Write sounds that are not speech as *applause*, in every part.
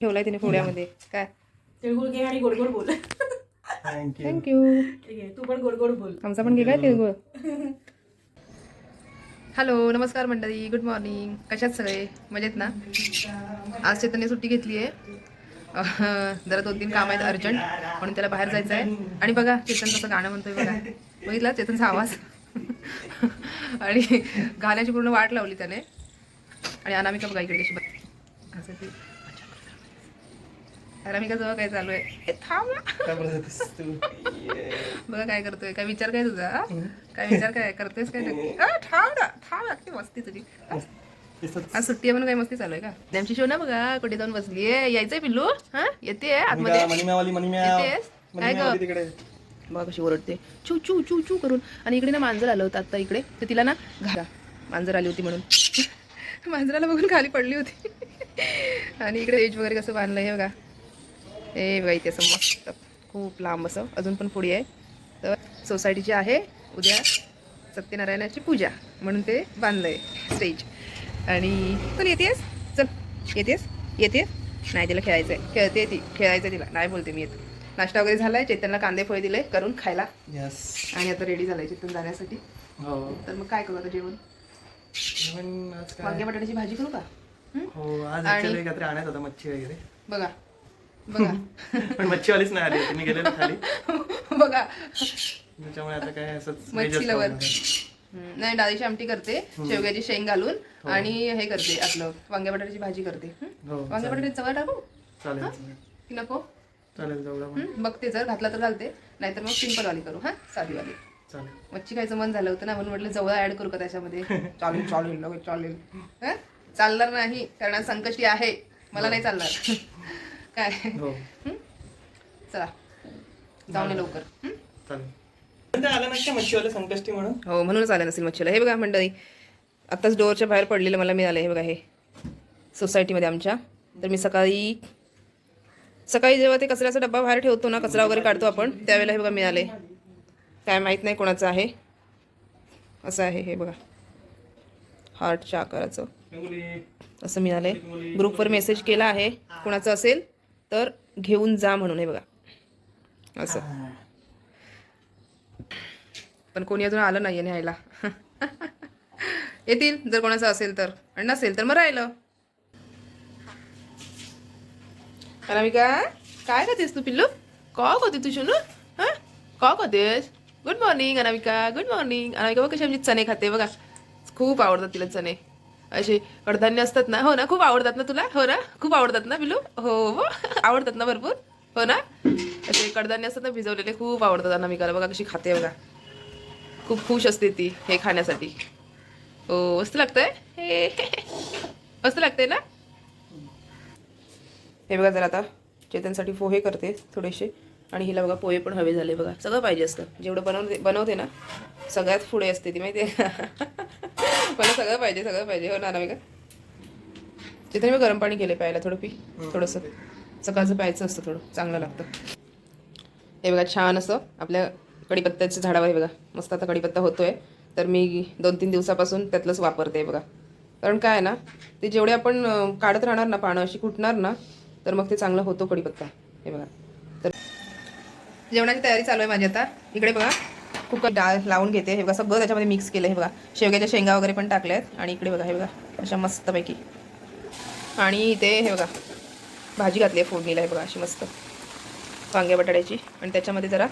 ठेवलाय तिने फोड्यामध्ये. काय? तिळगुळ घे आणि गोड गोड बोल. थँक्यू थँक्यू ठीक आहे. तू पण गोड गोड बोल. आमचा पण घे काय तिळगुळ? हॅलो नमस्कार मंडळी. गुड मॉर्निंग कशात सगळे? मजेत ना? आज चेतनने सुट्टी घेतली आहे. जरा दोन तीन काम आहेत अर्जंट म्हणून त्याला बाहेर जायचं आहे. आणि बघा चेतन कसं गाणं म्हणतोय बघा. बघितला? चेतनचा आवाज? आणि गाण्याची पूर्ण वाट लावली त्याने. आणि अनामिका बघा इकडे कशी बघ असं ती अनामिका जवळ काय चालू आहे? थांब *laughs* बघा काय करतोय. काय विचार काय तुझा? काय विचार काय करतोयस काय नक्की थांब ना. थांब किती मस्ती तुझी. आज सुट्टी आहे म्हणून काय मस्ती चालू आहे का? आमची शो ना बघा. कुठे जाऊन बसली आहे यायचंय पिल्लू? हा? येते आतमध्ये. येतेस? काय ग? बघा कशी ओरडते. चू चू चू चू करून. आणि इकडे ना मांजर आलं होतं आता इकडे. तर तिला ना घाला. मांजर आली होती म्हणून. *laughs* मांजराला बघून खाली पडली होती. *laughs* आणि इकडे एज वगैरे कसं बांधलं हे बघा. हे बघा इथे असं मस्त खूप लांब असं. अजून पण पुढे आहे. तर सोसायटीची आहे उद्या सत्यनारायणाची पूजा म्हणून ते बांधलंय स्टेज आणि चल येतेस चल येतेस येतेस नाही तिला खेळायचं आहे खेळते ती. खेळायचं तिला. नाही बोलते मी येत. नाश्ता वगैरे झालाय. चेतनला कांदे फळे दिले करून खायला. यस आणि आता रेडी झालाय चेतन जाण्यासाठी. हो. तर मग काय करू आता जेवण? जेवण आज काय? वांगे बटाट्याची भाजी करू का? हं? आज होतं मच्छी वगैरे. बघा. बघा. *laughs* पण मच्छीवालीच नाही आली होती मी गेलेलो खाली. *laughs* बघा. त्याच्यामुळे आता काय असंच मच्छी लवर. नाही डाळीची आमटी करते शेवग्याची शेंग घालून आणि हे करते आपलं वांग्या बटाट्याची भाजी करते. हं? हो वांग्या बटाट्याची चवळ टाकू? चालेल की नको? चालेल हं? बघते जर घातला तर घालते नाहीतर मग सिंपल वाली करू हा? साधीवाली. चालेल. मच्छी खायचं मन झालं होतं ना म्हणून म्हटलं जवळ ऍड करू का त्याच्यामध्ये? *laughs* चालेल चालेल लगेच चालेल. हं? चालणार नाही कारण संकष्टी आहे. मला नाही चालणार. काय? हो. हं? चला. जाऊन ये लवकर. हं? चालेल. पण ते आलं नाही का मच्छीवाले संकष्टी म्हणून? हो म्हणूनच आलं नसेल मच्छीला हे बघा मंडळी आत्ताच डोअरच्या बाहेर पडलेलं मला मिळालं हे बघा हे. सोसायटीमध्ये आमच्या. तर मी सकाळी सकाळी जेव्हा ते कचऱ्याचा डब्बा बाहेर ठेवतो ना कचरा वगैरे काढतो आपण त्यावेळेला हे बघा मिळाले काय माहीत नाही कोणाचं आहे. असं आहे हे बघा. हार्टच्या आकाराचं. असं मिळालंय. ग्रुपवर मेसेज केला आहे. कोणाचं असेल? तर घेऊन जा म्हणून हे बघा. असं. पण कोणी अजून आलं नाहीये न्यायला. येतील जर कोणाचं असेल तर. आणि नसेल तर मग राहिलं. अनामिका काय करतेस तू पिल्लू? का करते तू शुनू? हा? का करतेस? Good morning Anamika. Good morning Anamika बघ कशी आमची चणे खाते बघा. खूप आवडतात तिला चणे. असे कडधान्य असतात ना हो ना खूप आवडतात ना तुला? हो ना? खूप आवडतात ना बिलू? हो हो. आवडतात ना भरपूर? हो ना? असे कडधान्य असतात ना भिजवलेले खूप आवडतात अनामिकाला. बघा कशी खाते बघा. खूप खुश असते ती हे खाण्यासाठी. हो मस्त लागतंय? हे. मस्त लागतंय ना? हे बघा जरा आता चेतनसाठी पोहे करते थोडेसे. आणि हिला बघा पोहे पण हवे झाले बघा. सगळं पाहिजे असतं. जेवढं बनवते बनवते ना सगळ्यात पुढे असते ती माहिती आहे मला सगळं पाहिजे सगळं पाहिजे. हो ना का तिथे मी गरम पाणी केले प्यायला थोडं पी थोडंसं. सकाळचं प्यायचं असतं थोडं चांगलं लागतं. हे बघा छान असं आपल्या कढीपत्त्याच्या झाडावर आहे बघा. मस्त आता कढीपत्ता होतोय. तर मी दोन तीन दिवसापासून त्यातलंच वापरते बघा. कारण काय आहे ना ते जेवढे आपण काढत राहणार ना पानं अशी कुटणार ना तर मग ते चांगलं होतो कढीपत्ता. हे बघा. तर जेवणाची तयारी चालू आहे माझी आता. इकडे बघा. कुकर डाळ लावून घेते. हे बघा सगळं त्याच्यामध्ये मिक्स केलं हे बघा शेवग्याच्या शेंगा वगैरे पण टाकल्या आहेत आणि इकडे बघा हे बघा अशा मस्तपैकी. आणि इथे हे बघा भाजी घातली आहे फोडणीला हे बघा अशी मस्त. वांग्या बटाट्याची. आणि त्याच्यामध्ये जरा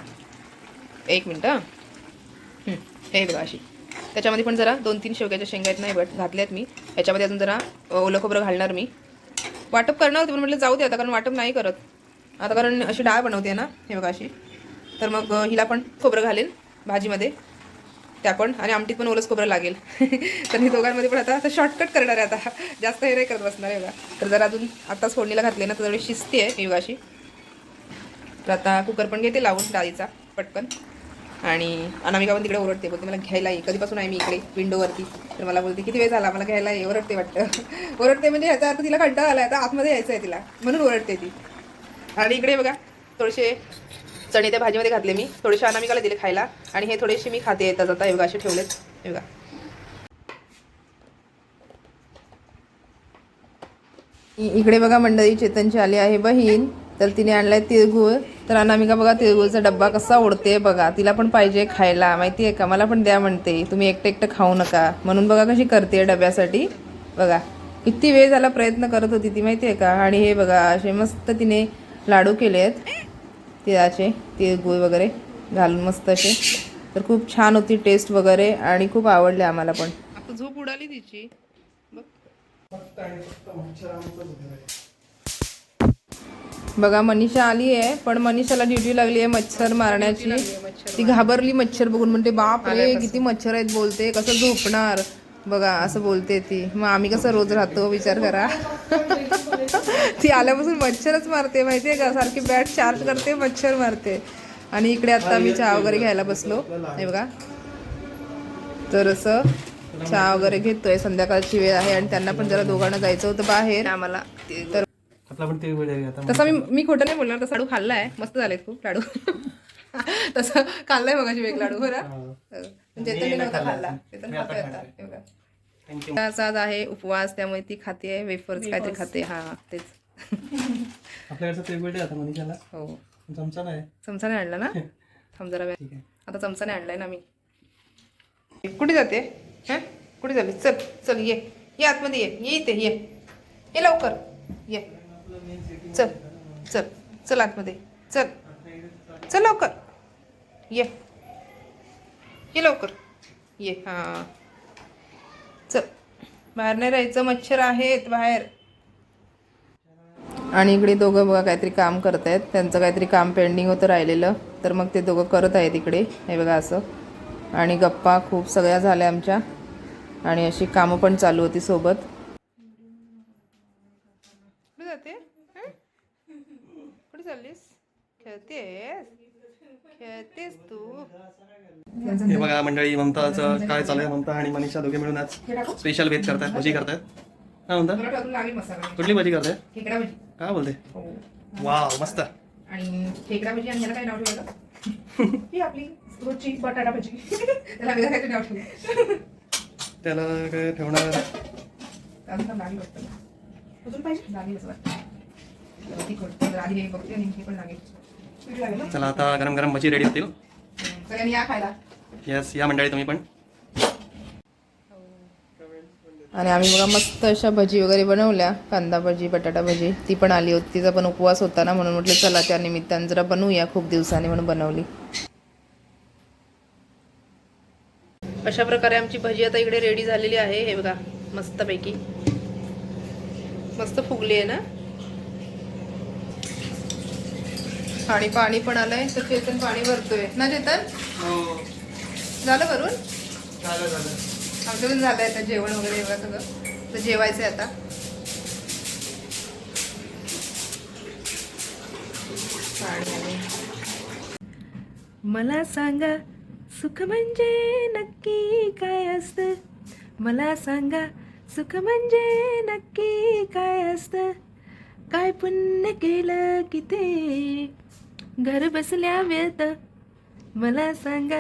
एक मिनटं हे. बघा अशी. त्याच्यामध्ये पण जरा दोन तीन शेवग्याच्या शेंगा आहेत नाही बट घातल्या आहेत मी. याच्यामध्ये अजून जरा ओलं खोबरं घालणार मी. वाटप करणार होते पण म्हटलं जाऊ दे आता कारण वाटप नाही करत. आता कारण अशी डाळ बनवते ना हे बघा अशी. तर मग हिला पण खोबरं घालेल भाजीमध्ये. त्या पण आणि आमटीत पण ओलंच खोबरं लागेल. *laughs* तर मी दोघांमध्ये पण आता आता शॉर्टकट करणार आहे आता. जास्त हे नाही करत बसणार आहे तर जरा अजून आत्ताच फोडणीला घातले ना तर थोडी शिस्ती आहे योगाशी तर आता कुकर पण घेते लावून डाळीचा पटकन. आणि अनामिका पण तिकडे ओरडते बोलते मला घ्यायला ये. कधीपासून आहे मी इकडे विंडोवरती तर मला बोलते किती वेळ झाला? मला घ्यायला ये. ओरडते वाटतं. *laughs* ओरडते म्हणजे ह्याचा अर्थ तिला कंटाळा आला आता आतमध्ये यायचं आहे तिला. म्हणून ओरडते ती. आणि इकडे बघा थोडेसे चणे त्या भाजीमध्ये घातले मी. थोडेसे अनामिकाला दिले खायला. आणि हे थोडेसे मी खाते. येतात आता योगा असे ठेवलेत. योगा इकडे बघा मंडळी चेतनची आली आहे बहीण. तर तिने आणलाय तिळगुळ. तर अनामिका बघा तिळगुळचा डब्बा कसा ओढते बघा. तिला पण पाहिजे खायला. माहिती आहे का? मला पण द्या म्हणते. तुम्ही एकटं एकटं खाऊ नका. म्हणून बघा कशी करते डब्यासाठी. बघा. किती वेळ झाला प्रयत्न करत होती ती माहिती आहे का? आणि हे बघा असे मस्त तिने लाडू केले आहेत तिळाचे तिळगुळ वगैरे घालून मस्त असे. तर खूप छान होती टेस्ट वगैरे आणि खूप आवडले आम्हाला पण. आता झोप उडाली तिची. बघा. मनीषा आली आहे पण मनीषाला ड्युटी लागली आहे मच्छर मारण्याची. ती घाबरली मच्छर बघून. म्हणते बाप रे किती मच्छर आहेत बोलते कसं झोपणार? बघा असं बोलते ती. मग आम्ही कसं रोज राहतो? विचार करा. *laughs* ती आल्यापासून मच्छरच मारते माहितीये का? सारखी बॅट चार्ज करते मच्छर मारते. आणि इकडे आता मी चहा वगैरे घ्यायला बसलो. हे बघा. तर असं चहा वगैरे घेतोय. संध्याकाळची वेळ आहे आणि त्यांना पण जरा दोघांना जायचं होतं बाहेर. आम्हाला तर आपला पण ते वेळ आहे आता. तसा मी मी खोटं नाही बोलणार. तसा लाडू खाल्लाय. मस्त झालेत खूप लाडू. *laughs* तसं खाल्लाय बघा एक लाडू बरं? नव्हता खाल्ला. चेतन खातोय आता हे बघा. थँक्यू आज आज आहे उपवास त्यामुळे ती खाते वेफर्स काहीतरी खाते हा तेच. आपल्याकडचं ते वेळ आहे आता मनीषाला. हो. चमचा नाही. चमचा नाही आणला ना? *laughs* थांब जरा वेळ. ठीक आहे. आता चमचा नाही आणलाय ना मी. कुठे जाते? हं? कुठे झाली चल चल ये. ये आतमध्ये ये. ये इथे ये. ये लवकर. ये. चल चल चल आतमध्ये. चल. चल लवकर. ये. ये लवकर. ये हां. बाहेर नाही राहायचं मच्छर आहेत बाहेर. आणि इकडे दोघं बघा काहीतरी काम करत आहेत त्यांचं काहीतरी काम पेंडिंग होतं राहिलेलं. तर मग ते दोघं करत आहेत इकडे. हे बघा असं. आणि गप्पा खूप सगळ्या झाल्या आमच्या. आणि अशी कामं पण चालू होती सोबत. कुठे जाते? कुठे चाललीस? खेळतेस? खेळतेस तू. हे बघा मंडळी ममताचं काय चालू आहे ममता आणि मनीषा दोघे मिळून आज स्पेशल भेद करतायत भजी करतायत. काय म्हणता कुठली भजी करताय? काय बोलते? हो. वाव मस्त. आणि खेकडा भजी आणि काय नाव *laughs* ही आपली रोजची बटाटा भजी. त्याला वेगळं काहीतरी नाव ठेवलं त्याला काय ठेवणार? अजून पाहिजे लागेल असं वाटतं. तिखट तर आधी बघते आणि हे पण लागेल. चला आता गरम गरम भजी रेडी होतील. सगळ्यांनी या खायला. येस या मंडळी तुम्ही पण. आणि आम्ही बघा मस्त अशा भजी वगैरे बनवल्या. कांदा भजी बटाटा भजी. ती पण आली होती. तिचा पण उपवास होता ना म्हणून म्हटलं चला त्या निमित्तानं जरा बनवूया. खूप दिवसांनी म्हणून बनवली. अशा प्रकारे आमची भजी आता इकडे रेडी झालेली आहे. हे बघा मस्तपैकी. मस्त फुगली आहे ना? आणि पाणी पण आलंय तर चेतन पाणी भरतोय. ना चेतन? झालं भरून झालं झालं. आमचं पण झालंय आता जेवण वगैरे एवढं सगळं? तर जेवायचंय आता. मला सांगा सुख म्हणजे नक्की काय असतं? मला सांगा सुख म्हणजे नक्की काय असतं? काय पुण्य केलं की ते? घर बसल्या मिळतं मला सांगा.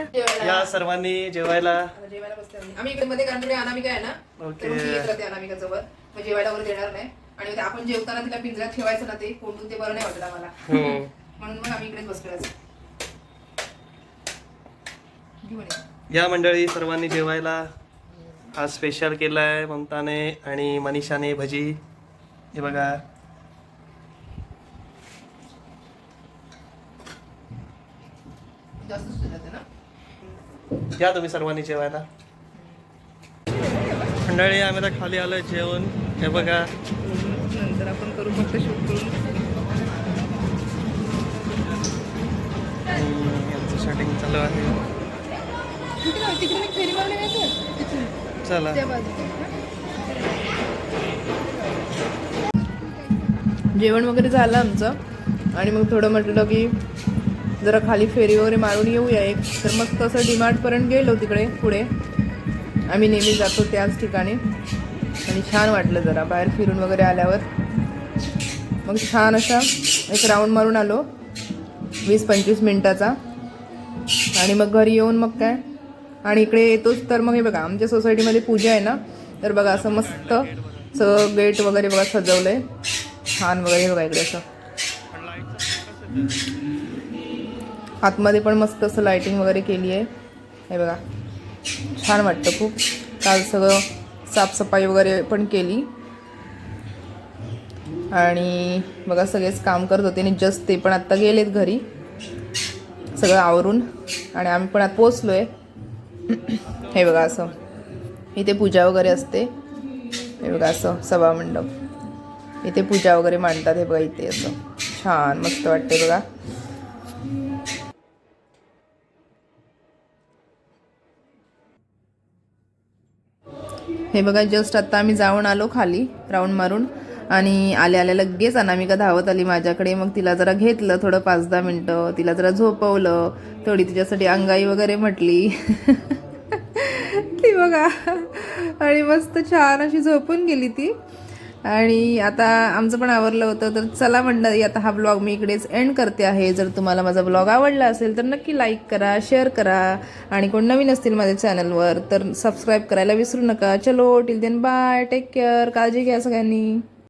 या सर्वांनी जेवायला. जेवायला बसते आम्ही. आम्ही इकडे मध्ये अनामिका आहे ना? ओके. तर मग ती येत राहते अनामिका जवळ मग जेवायला वगैरे देणार नाही. आणि आपण जेवताना तिला पिंजऱ्यात ठेवायचं ना ते कोंडून ते बरं नाही वाटत आम्हाला. हो. म्हणून मग आम्ही इकडेच बसलो. घेऊन ये. या मंडळी सर्वांनी जेवायला. आज स्पेशल केलाय ममताने आणि मनीषाने भजी. हे बघा जास्त सुचत ना? या तुम्ही सर्वांनी जेवायला. मंडळी आम्ही आता खाली आलोय जेवण. हे बघा. नंतर आपण करू फक्त शूट करून. शूटिंग चालू आहे. चला. जेवण वगैरे झालं आमचं. आणि मग थोडं म्हटलं की जरा खाली फेरी वगैरे मारून येऊया एक. तर मस्त असं डीमार्टपर्यंत गेलो तिकडे पुढे. आम्ही नेहमी जातो त्याच ठिकाणी. आणि छान वाटलं जरा बाहेर फिरून वगैरे आल्यावर. मग छान असा एक राऊंड मारून आलो. वीस पंचवीस मिनटाचा. आणि मग घरी येऊन मग काय? आणि इकडे येतोच तर मग हे बघा आमच्या सोसायटीमध्ये पूजा आहे ना तर बघा असं मस्त सगळं गेट वगैरे बघा सजवलं आहे छान वगैरे बघा इकडे असं. आतमध्ये पण मस्त असं लाईटिंग वगैरे केली आहे. हे बघा. छान वाटतं खूप. काल सगळं साफसफाई वगैरे पण केली. आणि बघा सगळेच काम करत होते आणि जस्ट ते पण आत्ता गेलेत घरी. सगळं आवरून. आणि आम्ही पण आता पोचलो आहे हे बघा असं. इथे पूजा वगैरे असते. हे बघा असं सभा मंडप. इथे पूजा वगैरे मांडतात. हे बघा इथे असं. छान मस्त वाटते बघा. हे बघा जस्ट आता आम्ही जाऊन आलो खाली राऊंड मारून. आणि आल्या आल्या लगेच अनामिका धावत आली माझ्याकडे. मग तिला जरा घेतलं थोडं पाच दहा मिनटं. तिला जरा झोपवलं. थोडी तिच्यासाठी अंगाई वगैरे म्हटली. *laughs* ती बघा. आणि मस्त छान अशी झोपून गेली ती. आणि आता आमचं पण आवरलं होतं तर चला मंडळी आता हा ब्लॉग मी इकडेच एंड करते आहे. जर तुम्हाला माझा ब्लॉग आवडला असेल तर नक्की लाईक करा शेअर करा. आणि कोण नवीन असतील माझ्या चॅनलवर तर सबस्क्राईब करायला विसरू नका. चलो till then bye take care काळजी घ्या सगळ्यांनी.